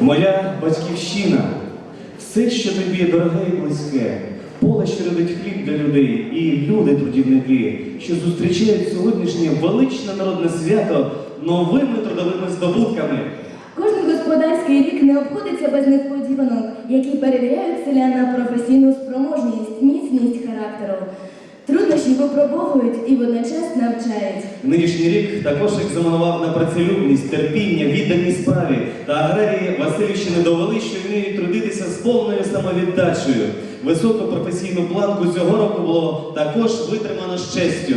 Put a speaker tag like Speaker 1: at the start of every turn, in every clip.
Speaker 1: Моя батьківщина, все, що тобі дороге і близьке, поле, що родить хліб для людей, і люди трудівники, що зустрічають сьогоднішнє величне народне свято новими трудовими здобутками.
Speaker 2: Кожен господарський рік не обходиться без несподіванок, які перевіряють селян на професійну спроможність, міцність характеру. Труднощі випробовують і водночас.
Speaker 1: Нинішній рік також екзаменував на працелюбність, терпіння, відданість справі. Та аграрії Васильівщини довели, що вміють трудитися з повною самовіддачею. Високу професійну планку цього року було також витримано з честю.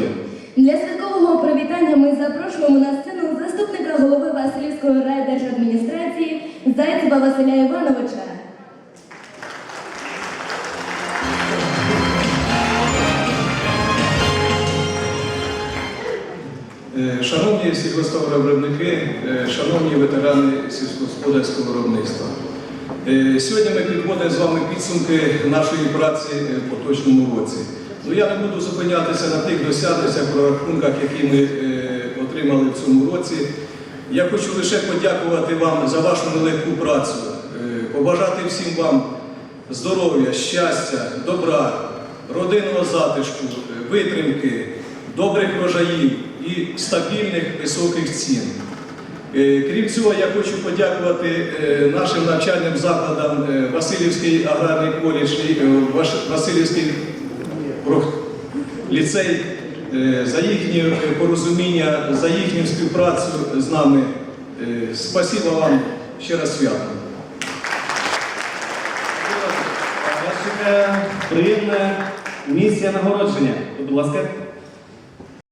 Speaker 2: Для святкового привітання ми запрошуємо на сцену заступника голови Васильівської райдержадміністрації Зайцева Василя Івановича.
Speaker 3: Шановні сільгоспвиробники, е, шановні ветерани сільськогосподарського виробництва, е, сьогодні ми підводимо з вами підсумки нашої праці е, в поточному році. Ну, я не буду зупинятися на тих досягненнях, прорахунках, які ми е, отримали в цьому році. Я хочу лише подякувати вам за вашу нелегку працю, е, побажати всім вам здоров'я, щастя, добра, родинного затишку, е, витримки, добрих врожаїв і стабільних високих цін. Е, Крім цього, я хочу подякувати е, нашим навчальним закладам е, Васильівський аграрний коледж і Васильівський ліцей за їхнє порозуміння, за їхню співпрацю з нами. Спасибо вам ще раз свято.
Speaker 1: Вас чекає приємна нагородження. Будь ласка.